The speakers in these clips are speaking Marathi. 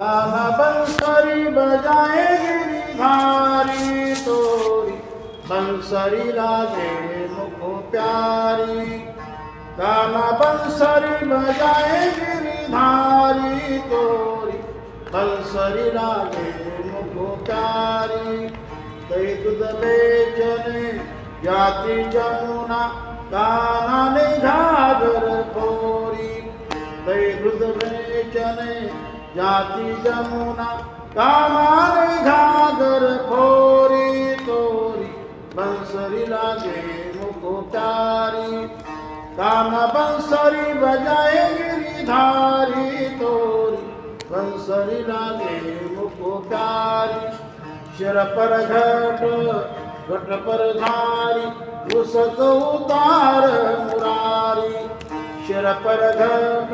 बंसरी बजाए गिरिधारी तोरी। बंसरी लागे मुखो प्यारी। गाना बंसरी बजाए गिरिधारी तोरी। बंसरी लागे मुखो प्यारी। कई दूध बेचने जाती जमुना गाना ने घागर फोरी दही दूध बेचने जाती जमुना कामाने घागर खोरी तोरी बंसरी लागे मुकुटारी काम बंसरी बजाए गिरिधारी तोरी बंसरी लागे मुकुटारी शिर पर घट घट पर धारी उसत उतार मुरारी. शिर पर घट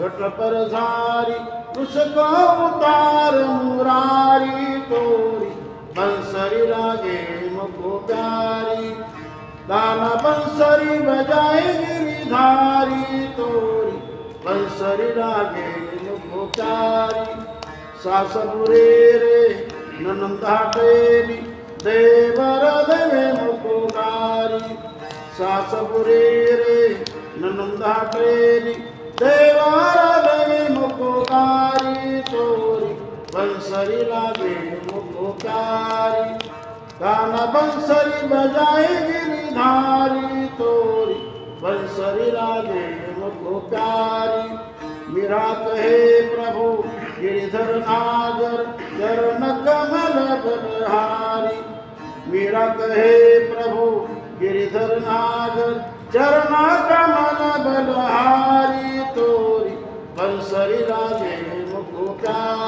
घट पर धारी उसको उतार मुरारी तोरी बंसरी लागे मुखो प्यारी गाना बंसरी बजाए गिरिधारी तोरी बंसरी लागे मुखो प्यारी सास बुरे रे ननंदा टेरी देवर देवे मुकुगारी सास बुरे रे ननंदा टेरी देवर बंसरी लागे मुकुकारी बंसरी बजाए गिरिधारी तोरी। बंसरी लागे मुकुकारी मीरा कहे प्रभु गिरिधर नागर चरण कमल बलहारी। मीरा कहे प्रभु गिरिधर नागर चरण कमल बलहारी तोरी। बंसरी राजे मुकुटारी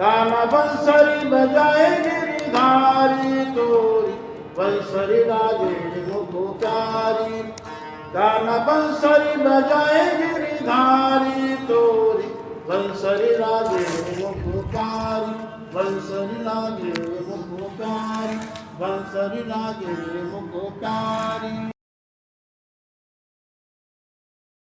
काना बंसरी बजाए धारी तोरी। बंसरी राजे मुकुटारी गाना बंसरी बजाए धारी तोरी। बंसरी लागे मुखकारी बंसरी लागे मुखकारी बंसरी लागे मुखकारी